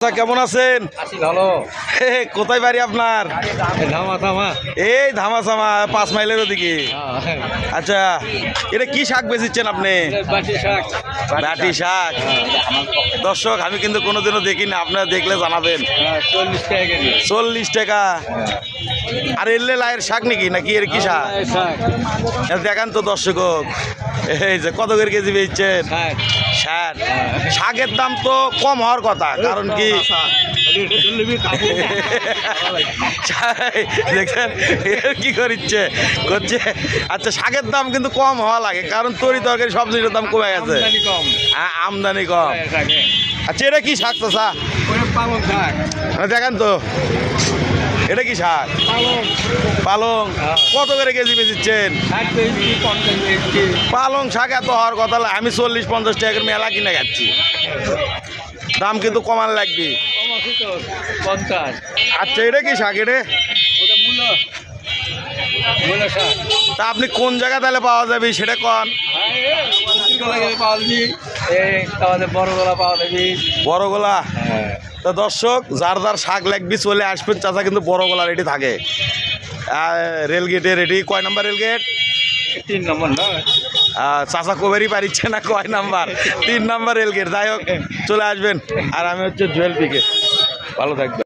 কেমন আছেন? ভালো। কোথায় বাড়ি আপনার? এই ধামা ধামাসামা পাঁচ মাইলের ওদিকে। আচ্ছা এটা কি শাক বেচিচ্ছেন আপনি? বাটি শাক। দর্শক আমি কিন্তু কোনোদিনও দেখিনি আপনারা দেখলে জানাবেন। চল্লিশ টাকা কেজি। চল্লিশ টাকা। আর এলে লাইয়ের শাক নাকি? নাকি এর কি শাক? দেখান তো দর্শক এই যে কত করে কেজি বেচছেন? শাক ষাট। শাকের দাম তো কম হওয়ার কথা কারণ কি? দেখছেন? কি করিচ্ছে? করছে। আচ্ছা শাকের দাম কিন্তু কম হওয়া লাগে কারণ তরি তরকারি সব জিনিসের দাম কমে গেছে। আমদানি কম। হ্যাঁ, শাকে আচ্ছা এটা কি শাক তো শাক। ওটা দেখেন তো এটা কি শাক? পালং। হ্যাঁ। কত করে কেজি বেচিচ্ছেন? কেজি পালং শাক এত হওয়ার কথা। আমি চল্লিশ পঞ্চাশ টাকার মেলা কিনে খাচ্ছি। দাম কিন্তু কমান লাগবে। পঞ্চাশ। আচ্ছা এটা কি শাক এটা? তা আপনি কোন জায়গা তাহলে পাওয়া যাবে সেটা কন? গলা গেলে পাওয়া যাবি এই আমাদের বড় গলা পাওয়া যাবি বড় গোলা তা দর্শক যার যার শাক লাগবে চলে আসবেন চাচা কিন্তু বড় গোলা রেডি থাকে রেলগেটে রেডি কয় নাম্বার রেলগেট? তিন নম্বর না? চাচা কবেরই পারিচ্ছে না, কয় নাম্বার? তিন নাম্বার রেলগেট। যাই হোক, চলে আসবেন। আর আমি হচ্ছে জুয়েল পিকে। ভালো থাকবেন।